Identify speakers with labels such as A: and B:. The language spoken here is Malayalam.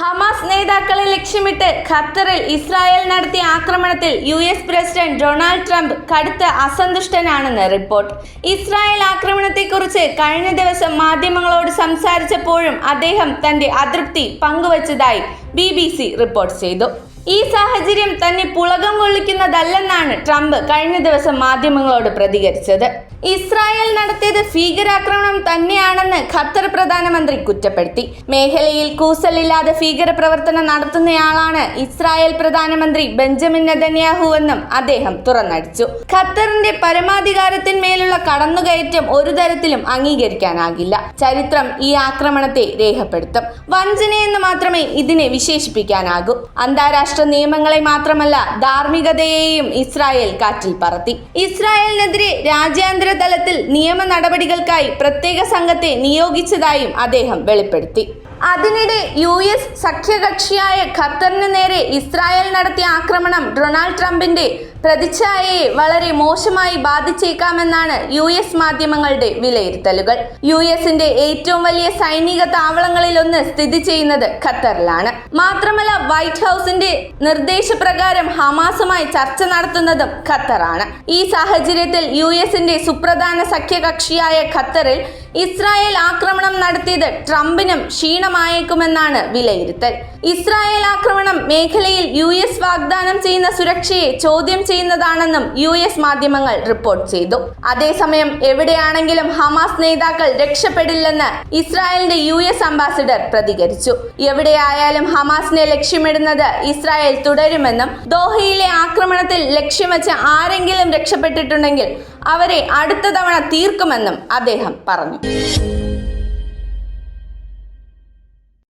A: ഹമാസ് നേതാക്കളെ ലക്ഷ്യമിട്ട് ഖത്തറിൽ ഇസ്രായേൽ നടത്തിയ ആക്രമണത്തിൽ U S president Donald Trump കടുത്ത അസന്തുഷ്ടനാണെന്ന് റിപ്പോർട്ട്. ഇസ്രായേൽ ആക്രമണത്തെക്കുറിച്ച് കഴിഞ്ഞ ദിവസം മാധ്യമങ്ങളോട് സംസാരിച്ചപ്പോഴും അദ്ദേഹം തന്റെ അതൃപ്തി പങ്കുവച്ചതായി ബി റിപ്പോർട്ട് ചെയ്തു. ഈ സാഹചര്യം തന്നെ പുളകം കൊള്ളിക്കുന്നതല്ലെന്നാണ് ട്രംപ് കഴിഞ്ഞ ദിവസം മാധ്യമങ്ങളോട് പ്രതികരിച്ചത്. ഇസ്രായേൽ നടത്തിയത് ഭീകരാക്രമണം തന്നെയാണെന്ന് ഖത്തർ പ്രധാനമന്ത്രി കുറ്റപ്പെടുത്തി. മേഖലയിൽ കൂസലില്ലാതെ ഭീകരപ്രവർത്തനം നടത്തുന്നയാളാണ് ഇസ്രായേൽ പ്രധാനമന്ത്രി ബെഞ്ചമിൻ നെതന്യാഹു എന്നും അദ്ദേഹം തുറന്നടിച്ചു. ഖത്തറിന്റെ പരമാധികാരത്തിന്മേലുള്ള കടന്നുകയറ്റം ഒരു തരത്തിലും അംഗീകരിക്കാനാകില്ല. ചരിത്രം ഈ ആക്രമണത്തെ രേഖപ്പെടുത്തും. വഞ്ചനയെന്ന് മാത്രമേ ഇതിനെ വിശേഷിപ്പിക്കാനാകൂ. അന്താരാഷ്ട്ര നിയമങ്ങളെ മാത്രമല്ല ധാർമ്മികതയെയും ഇസ്രായേൽ കാറ്റിൽ പറത്തി. ഇസ്രായേലിനെതിരെ രാജ്യാന്തര തലത്തിൽ നിയമ നടപടികൾക്കായി പ്രത്യേക സംഘത്തെ നിയോഗിച്ചതായും അദ്ദേഹം വെളിപ്പെടുത്തി. അതിനിടെ യു എസ് സഖ്യകക്ഷിയായ ഖത്തറിന് നേരെ ഇസ്രായേൽ നടത്തിയ ആക്രമണം ഡൊണാൾഡ് ട്രംപിന്റെ പ്രതിച്ഛായയെ വളരെ മോശമായി ബാധിച്ചേക്കാമെന്നാണ് യു എസ് മാധ്യമങ്ങളുടെ വിലയിരുത്തലുകൾ. യു എസിന്റെ ഏറ്റവും വലിയ സൈനിക താവളങ്ങളിലൊന്ന് സ്ഥിതി ചെയ്യുന്നത് ഖത്തറിലാണ്. മാത്രമല്ല വൈറ്റ് ഹൗസിന്റെ നിർദ്ദേശപ്രകാരം ഹമാസുമായി ചർച്ച നടത്തുന്നതും ഖത്തറാണ്. ഈ സാഹചര്യത്തിൽ യു എസിന്റെ സുപ്രധാന സഖ്യകക്ഷിയായ ഖത്തറിൽ ഇസ്രായേൽ ആക്രമണം നടത്തിയത് ട്രംപിനും ക്ഷീണമായേക്കുമെന്നാണ് വിലയിരുത്തൽ. ഇസ്രായേൽ ആക്രമണം മേഖലയിൽ യു എസ് വാഗ്ദാനം ചെയ്യുന്ന സുരക്ഷയെ ചോദ്യം ചെയ്യുന്നതാണെന്നും യു എസ് മാധ്യമങ്ങൾ റിപ്പോർട്ട് ചെയ്തു. അതേസമയം എവിടെയാണെങ്കിലും ഹമാസ് നേതാക്കൾ രക്ഷപ്പെടില്ലെന്ന് ഇസ്രായേലിന്റെ യു എസ് അംബാസിഡർ പ്രതികരിച്ചു. എവിടെയായാലും ഹമാസിനെ ലക്ഷ്യമിടുന്നത് ഇസ്രായേൽ തുടരുമെന്നും ദോഹയിലെ ആക്രമണത്തിൽ ലക്ഷ്യം വെച്ച് ആരെങ്കിലും രക്ഷപ്പെട്ടിട്ടുണ്ടെങ്കിൽ അവരെ അടുത്ത തവണ തീർക്കുമെന്നും അദ്ദേഹം പറഞ്ഞു.